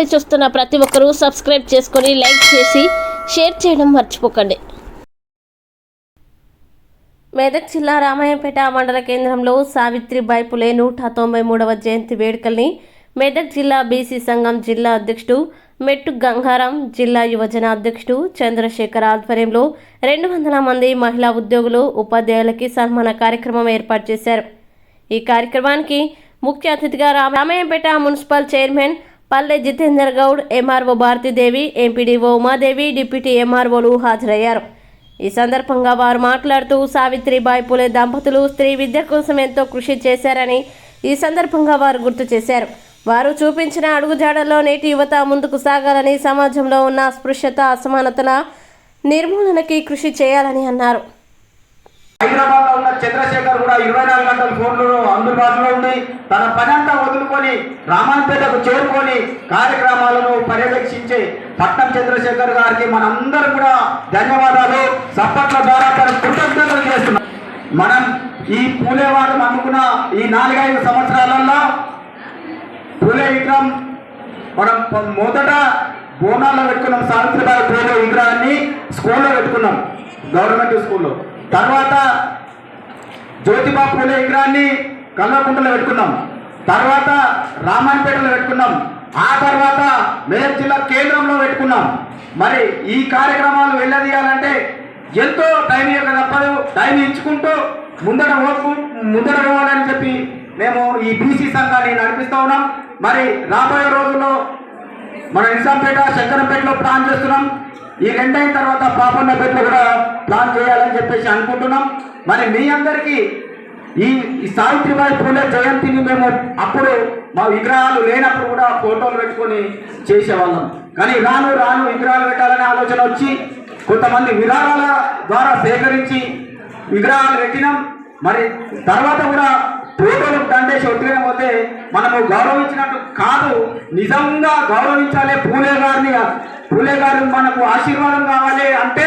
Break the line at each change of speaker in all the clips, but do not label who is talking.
ఛానల్ని చూస్తున్న ప్రతి ఒక్కరూ సబ్స్క్రైబ్ చేసుకొని లైక్ చేసి షేర్ చేయడం మర్చిపోకండి. మెదక్ జిల్లా రామాయంపేట మండల కేంద్రంలో సావిత్రిబాయి పులే నూట తొంభై మూడవ జయంతి వేడుకల్ని మెదక్ జిల్లా బీసీ సంఘం జిల్లా అధ్యక్షుడు మెట్టు గంగారాం జిల్లా యువజన అధ్యక్షుడు చంద్రశేఖర్ ఆధ్వర్యంలో రెండు వందల మంది మహిళా ఉద్యోగులు ఉపాధ్యాయులకి సన్మాన కార్యక్రమం ఏర్పాటు చేశారు. ఈ కార్యక్రమానికి ముఖ్య అతిథిగా Rama- Ramayampet municipal chairman Palle Jitender Goud MRO Bharathidevi MPDO Umadevi deputy ఎంఆర్ఓలు హాజరయ్యారు. ఈ సందర్భంగా వారు మాట్లాడుతూ సావిత్రిబాయి పులే దంపతులు స్త్రీ విద్య కోసం ఎంతో కృషి చేశారని ఈ సందర్భంగా వారు గుర్తు చేశారు. వారు చూపించిన అడుగుజాడల్లో నేటి యువత ముందుకు సాగాలని సమాజంలో ఉన్న అస్పృశ్యత అసమానతల నిర్మూలనకి కృషి చేయాలని అన్నారు.
హైదరాబాద్లో ఉన్న చంద్రశేఖర్ కూడా ఇరవై నాలుగు గంటల ఫోన్లు అందుబాటులో ఉండి తన పని అంతా వదులుకొని రామాయణపేటకు చేరుకొని కార్యక్రమాలను పర్యవేక్షించే పట్నం చంద్రశేఖర్ గారికి మనందరం కూడా ధన్యవాదాలు. సప్పట్ల ద్వారా తన కృతజ్ఞతలు చేస్తున్నాం. మనం ఈ పూలేవాడు అనుకున్న ఈ నాలుగైదు సంవత్సరాలలో పూలే విగ్రహం మనం మొదట బోనాల్లో పెట్టుకున్నాం. సావిత్రిబాయి పూలే విగ్రహాన్ని స్కూల్లో పెట్టుకున్నాం. గవర్నమెంట్ స్కూల్లో. తర్వాత జ్యోతిబా పూలే విగ్రహాన్ని కల్వకుంటలో పెట్టుకున్నాం. తర్వాత రామాయణపేటలో పెట్టుకున్నాం. ఆ తర్వాత మేదక్ జిల్లా కేంద్రంలో పెట్టుకున్నాం. మరి ఈ కార్యక్రమాలు వెళ్ళదీయాలంటే ఎంతో టైం యొక్క తప్పదు. టైం ఇచ్చుకుంటూ ముందర ఓపు ముందర పోవాలని చెప్పి మేము ఈ బీసీ సంఘాన్ని నడిపిస్తూ ఉన్నాం. మరి రాబోయే రోజుల్లో మన నిజాంపేట శంకరంపేటలో ప్లాన్ చేస్తున్నాం. ఈ రెండైన తర్వాత పాపన్నపేటలో కూడా ప్లాన్ చేయాలని చెప్పేసి అనుకుంటున్నాం. మరి మీ అందరికీ ఈ సావిత్రిబాయి పూలే జయంతిని మేము అప్పుడు మా విగ్రహాలు లేనప్పుడు కూడా ఫోటోలు పెట్టుకొని చేసేవాళ్ళం. కానీ రాను రాను విగ్రహాలు పెట్టాలనే ఆలోచన వచ్చి కొంతమంది విరాళాల ద్వారా సేకరించి విగ్రహాలు పెట్టినాం. మరి తర్వాత కూడా ఫోటోలు దండేసి ఒత్తిడిన మనము గౌరవించినట్టు కాదు నిజంగా గౌరవించాలి పూలే గారిని పూలే గారు మనకు ఆశీర్వాదం కావాలి అంటే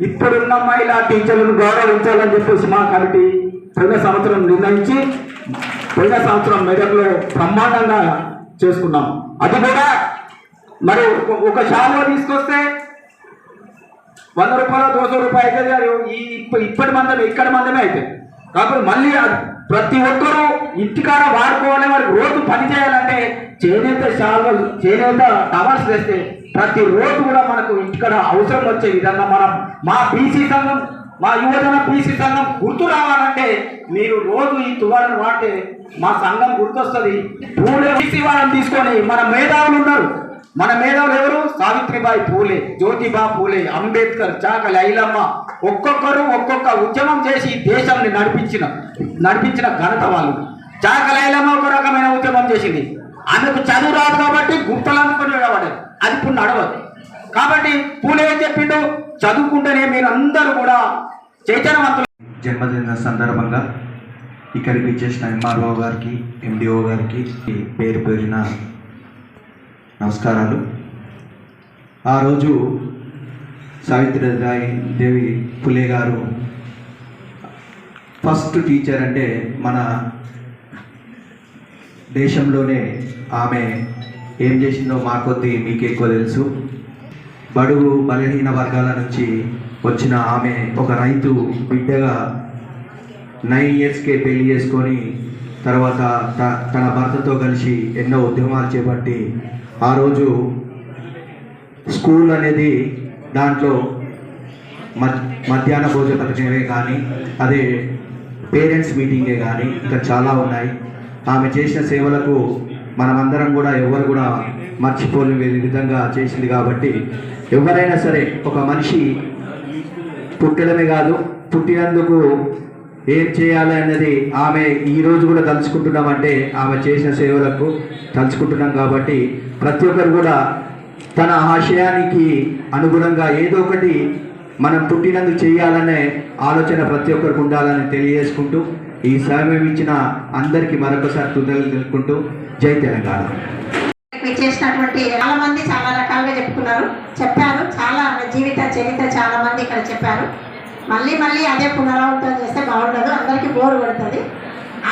ఇప్పుడున్న మహిళా టీచర్లను గౌరవించాలని చెప్పేసి మా కమిటీ పోయిన సంవత్సరం నిర్ణయించి పోయిన సంవత్సరం మెదక్లో బ్రహ్మాండంగా చేసుకున్నాం. అది కూడా మరి ఒక- ఒక షాలో తీసుకొస్తే వంద రూపాయలు దోశ రూపాయలు అవుతుంది ఈ ఇప్పటి మందమే ఇక్కడ మందమే అయితే. కాకపోతే మళ్ళీ ప్రతి ఒక్కరూ ఇంటికాడ వాడుకోవాలి వారికి రోజు పని చేయాలంటే చేనేత శాలలు చేనేత టవర్స్ వేస్తే ప్రతి రోజు కూడా మనకు ఇంటికాడ అవసరం వచ్చే విధంగా మనం మా బీసీ సంఘం మా యువజన బీసీ సంఘం గుర్తు రావాలంటే మీరు రోజు ఈ తువాలను వాడితే మా సంఘం గుర్తొస్తుంది. పూలే బీసీ వాళ్ళని తీసుకొని మన మేధావులు ఉన్నారు. మన మేధావులు ఎవరు? సావిత్రిబాయి పూలే జ్యోతిబా పూలే అంబేద్కర్ చాక ఐలమ్మ ఒక్కొక్కరు ఒక్కొక్క ఉద్యమం చేసి ఈ దేశాన్ని నడిపించిన నడిపించిన ఘనత వాళ్ళు. చాకలైలమ్మ ఒక రకమైన ఉద్యమం చేసింది. ఆమెకు చదువు రాదు కాబట్టి గుర్తలు అందుకొని నిలబడేది అది ఇప్పుడు నడవదు. కాబట్టి పూలే చెప్పిండు? చదువుకుంటేనే మీరు అందరూ కూడా చైతన్యవంతులు.
జన్మదిన సందర్భంగా ఇక్కడికి ఇచ్చేసిన ఎంఆర్ఓ గారికి ఎండిఓ గారికి పేరు పేరిన నమస్కారాలు. ఆ రోజు సావిత్రిబాయి దేవి పులే గారు ఫస్ట్ టీచర్ అంటే మన దేశంలోనే ఆమె ఏం చేసిందో మా కొద్ది మీకు ఎక్కువ తెలుసు. బడుగు బలహీన వర్గాల నుంచి వచ్చిన ఆమె ఒక రైతు బిడ్డగా నైన్ ఇయర్స్కే పెళ్ళి చేసుకొని తర్వాత త- తన భర్తతో కలిసి ఎన్నో ఉద్యమాలు చేపట్టి ఆ రోజు స్కూల్ అనేది దాంట్లో మద్ మధ్యాహ్న భోజన పథకమే కానీ అదే పేరెంట్స్ మీటింగే కానీ ఇంకా చాలా ఉన్నాయి. ఆమె చేసిన సేవలకు మనమందరం కూడా ఎవరు కూడా మర్చిపోలేని విధంగా చేసింది కాబట్టి ఎవరైనా సరే ఒక మనిషి పుట్టడమే కాదు పుట్టినందుకు ఏం చేయాలి అన్నది ఆమె ఈ రోజు కూడా తలుచుకుంటున్నామంటే ఆమె చేసిన సేవలకు తలుచుకుంటున్నాం కాబట్టి ప్రతి ఒక్కరు కూడా తన ఆశయానికి అనుగుణంగా ఏదో ఒకటి మనం పుట్టినందు చేయాలనే ఆలోచన ప్రతి ఒక్కరికి ఉండాలని తెలియజేసుకుంటూ ఈ సమయం ఇచ్చిన అందరికీ మరొకసారి తుదలు తెలుపుకుంటూ జై తెలంగాణ.
చేసినటువంటి చాలా మంది చాలా రకాలుగా చెప్పుకున్నారు. చెప్పారు చాలా జీవిత చరిత్ర చాలా మంది ఇక్కడ చెప్పారు. మళ్ళీ మళ్ళీ అదే పునరావృతం చేస్తే బాగుండదు అందరికీ బోరు పడుతుంది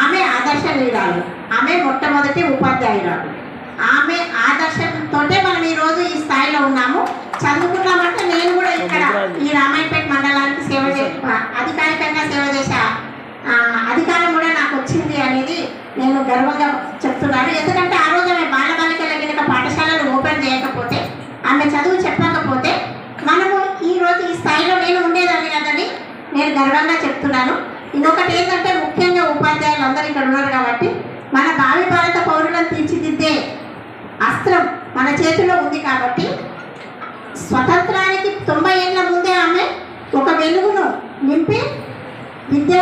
ఆమె ఆదర్శ లీడాలు ఆమె మొట్టమొదటి ఉపాధ్యాయురాలు ఆమె ఆదర్శంతోటే మనం ఈ రోజు ఈ స్థాయిలో ఉన్నాము. చదువుకున్నామంటే నేను కూడా ఇక్కడ ఈ రామాయపేట మండలానికి సేవ చే అధికారికంగా సేవ చేసే అధికారం కూడా నాకు వచ్చింది అనేది నేను గర్వంగా చెప్తున్నాను. ఎందుకంటే ఆ రోజు ఆమె బాలబాలికల గినక పాఠశాలలు ఓపెన్ చేయకపోతే ఆమె చదువు చెప్పకపోతే మనము ఈ రోజు ఈ స్థాయిలో నేను ఉండేదాన్ని కదండి నేను గర్వంగా చెప్తున్నాను. ఇంకొకటి ఏంటంటే ముఖ్యంగా ఉపాధ్యాయులు అందరూ ఇక్కడ ఉన్నారు కాబట్టి మన భావి భారత పౌరులను తీర్చిదిద్దే అస్త్రం మన చేతిలో ఉంది కాబట్టి స్వతంత్రానికి తొంభై ఏళ్ళ ముందే ఆమె ఒక వెలుగును నింపి విద్య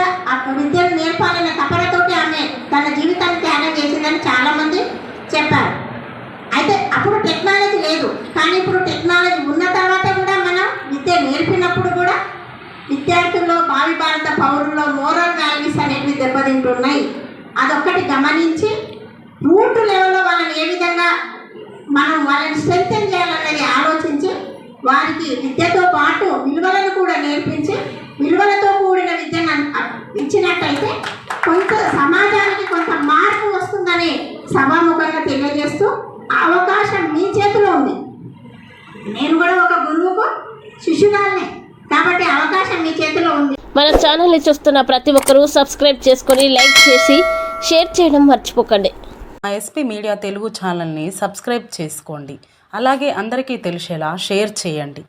విద్యను నేర్పాలనే తపనతోటి ఆమె తన జీవితాన్ని త్యాగం చేసిందని చాలామంది చెప్పారు. అయితే అప్పుడు టెక్నాలజీ లేదు. కానీ ఇప్పుడు టెక్నాలజీ ఉన్న తర్వాత కూడా మనం విద్య నేర్పినప్పుడు కూడా విద్యార్థుల్లో భావి భారత పౌరుల్లో మోరల్ వాల్యూస్ అనేవి దెబ్బతింటున్నాయి. అదొక్కటి గమనించి రూట్ లెవెల్లో వాళ్ళని ఏ విధంగా మనం వాళ్ళని స్ట్రెంగ్ చేయాలనేది ఆలోచించి వారికి విద్యతో పాటు విలువలను కూడా నేర్పించి విలువలతో కూడిన విద్యను ఇచ్చినట్టయితే కొంత సమాజానికి కొంత మార్పు వస్తుందని సభాముఖంగా తెలియజేస్తూ అవకాశం మీ చేతిలో ఉంది. నేను కూడా ఒక గురువుకు శిష్యురాలనే కాబట్టి అవకాశం మీ చేతిలో ఉంది.
మన ఛానల్ని చూస్తున్న ప్రతి ఒక్కరూ సబ్స్క్రైబ్ చేసుకొని లైక్ చేసి షేర్ చేయడం మర్చిపోకండి.
మా ఎస్పీ మీడియా తెలుగు ఛానల్ని సబ్స్క్రైబ్ చేసుకోండి. అలాగే అందరికీ తెలిసేలా షేర్ చేయండి.